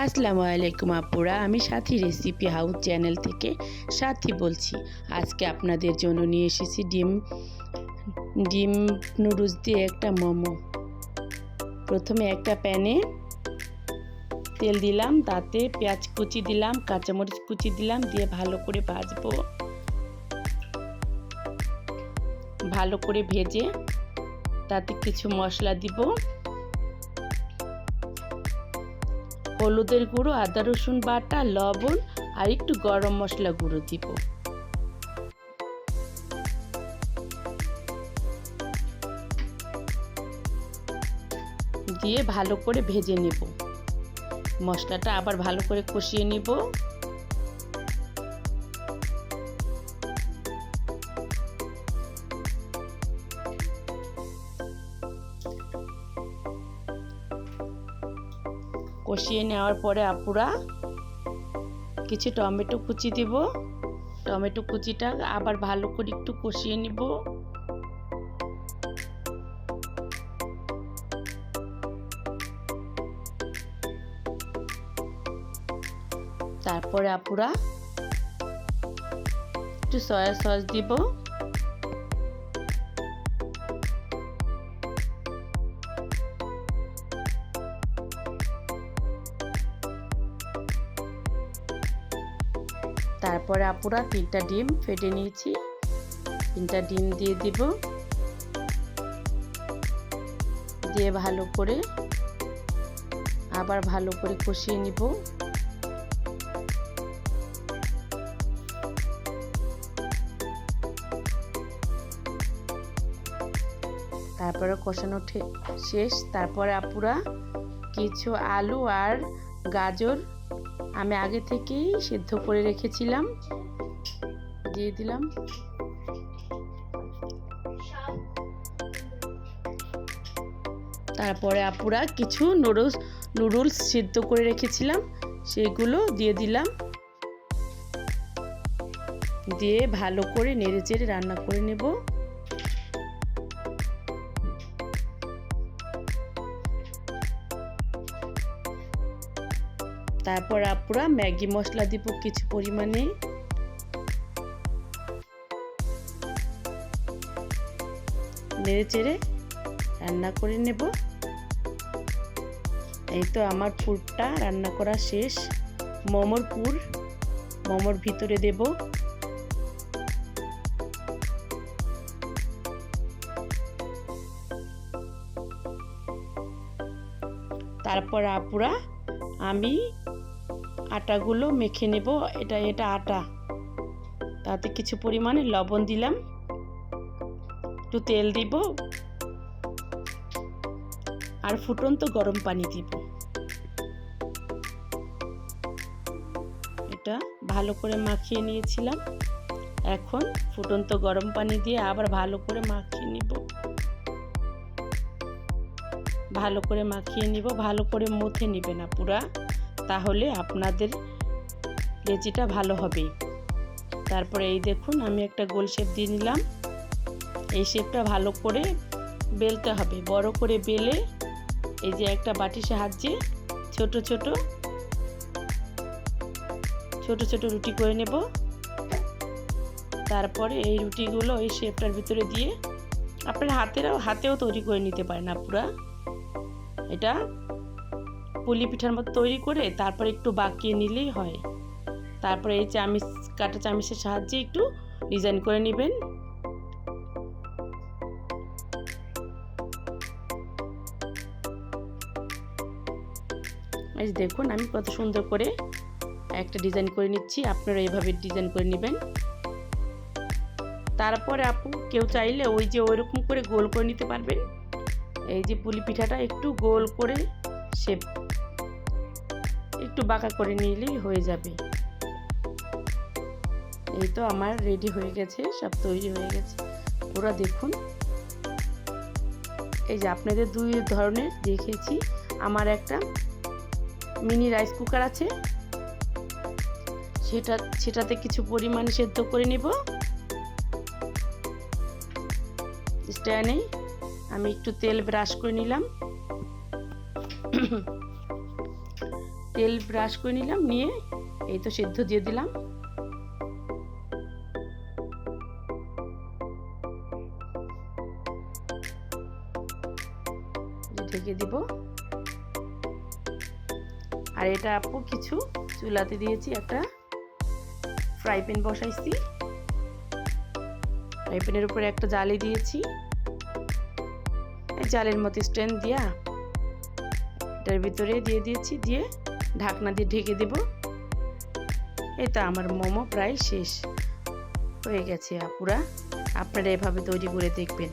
আসসালামু আলাইকুম আপুরা, আমি সাথী রেসিপি হাউস চ্যানেল থেকে সাথী বলছি। আজকে আপনাদের জন্য নিয়ে এসেছি ডিম ডিম নুডলস দিয়ে একটা মোমো। প্রথমে একটা প্যানে তেল দিলাম, তাতে পেঁয়াজ কুচি দিলাম, কাঁচামরিচ কুচি দিলাম, দিয়ে ভালো করে ভাজবো। ভালো করে ভেজে তাতে কিছু মশলা দিব। হলুদের গুঁড়ো, আদা রসুন বাটা, লবণ আর একটু গরম মশলা গুঁড়ো দিব। দিয়ে ভালো করে ভেজে নেব। মশলাটা আবার ভালো করে কষিয়ে নিব। কষিয়ে নেওয়ার পরে আপুরা কিছু টমেটো কুচি দিব। টমেটো কুচিটা আবার ভালো করে একটু কষিয়ে নিব। তারপরে আপুরা একটু সয়া সস দিব। তারপরে আপুরা তিনটা ডিম ফেটে নিয়েছি। তিনটা ডিম দিয়ে দিব। দিয়ে ভালো করে আবার ভালো করে কষিয়ে নিব। তারপরে কষানো শেষ। তারপরে আপুরা কিছু আলু আর গাজর আমি আগে থেকেই সেদ্ধ করে রেখেছিলাম। দিয়ে দিলাম। তারপরে আপুরা কিছু নুডলস নুডলস সিদ্ধ করে রেখেছিলাম। সেগুলো দিয়ে দিলাম। দিয়ে ভালো করে নেড়ে চেড়ে রান্না করে নেব। তারপর আপুরা ম্যাগি মশলা দিব কিছু পরিমাণে। নেড়ে চেড়ে রান্না করে নেব। এই তো আমার পুরটা রান্না করা শেষ। মোমোর পুর মোমোর ভিতরে দেব। তারপর আপুরা আমি আটাগুলো মেখে নেব। এটা এটা আটা। তাতে কিছু পরিমাণে লবণ দিলাম। একটু তেল দিব। আর ফুটন্ত গরম পানি দিব। এটা ভালো করে মাখিয়ে নিয়েছিলাম। এখন ফুটন্ত গরম পানি দিয়ে আবার ভালো করে মাখিয়ে নিব। ভালো করে মাখিয়ে নিব। ভালো করে মুথে নিবে না পুরা তাহলে আপনাদের লেচিটা ভালো হবে। তারপরে এই দেখুন, আমি একটা গোল শেপ দিয়ে নিলাম। এই শেপটা ভালো করে বেলতে হবে। বড় করে বেলে এই যে একটা বাটির সাহায্যে ছোট ছোট ছোট ছোট রুটি করে নেব। তারপরে এই রুটিগুলো এই শেপটার ভিতরে দিয়ে আপনার হাতেরাও, হাতেও তৈরি করে নিতে পারেন আপুরা। এটা পুলি পিঠার মতো তৈরি করে তারপরে একটু বাকিয়ে নিলেই হয়। তারপরে এই চামিচ, কাটা চামিচের সাহায্যে একটু ডিজাইন করে নেবেন। এই দেখুন, আমি কত সুন্দর করে একটা ডিজাইন করে নিচ্ছি। আপনারা এইভাবে ডিজাইন করে নেবেন। তারপরে আপু, কেউ চাইলে ওই যে ওইরকম করে গোল করে নিতে পারবেন। এই যে পুলি পিঠাটা একটু গোল করে শেপ একটু বাঁকা করে নিলেই হয়ে যাবে। এই তো আমার রেডি হয়ে গেছে, সব তৈরি হয়ে গেছে। ওরা দেখুন। এই যে আপনাদের দুই ধরনের দেখেছি। আমার একটা মিনি রাইস কুকার আছে। সেটা, সেটাতে কিছু পরিমাণ সেদ্ধ করে নেব। স্ট্যান্ডে আমি একটু তেল ব্রাশ করে নিলাম। তেল ব্রাশ করে নিলাম, নিয়ে এই তো সেদ্ধ দিয়ে দিলাম। ঢেকে দিব। আর এটা আপু কিছু চুলাতে দিয়েছি, একটা ফ্রাই প্যান বসাইছি। ফ্রাই প্যানের উপরে একটা জালি দিয়েছি। জালের মতো স্ট্যান্ড দিয়া এটার ভিতরে দিয়ে দিয়েছি, দিয়ে ঢাকনা দিয়ে ঢেকে দেব। এই তো আমার মোমো প্রায় শেষ। হয়ে গেছে আপুরা। আপনারা এভাবে তৈরি করে দেখবেন।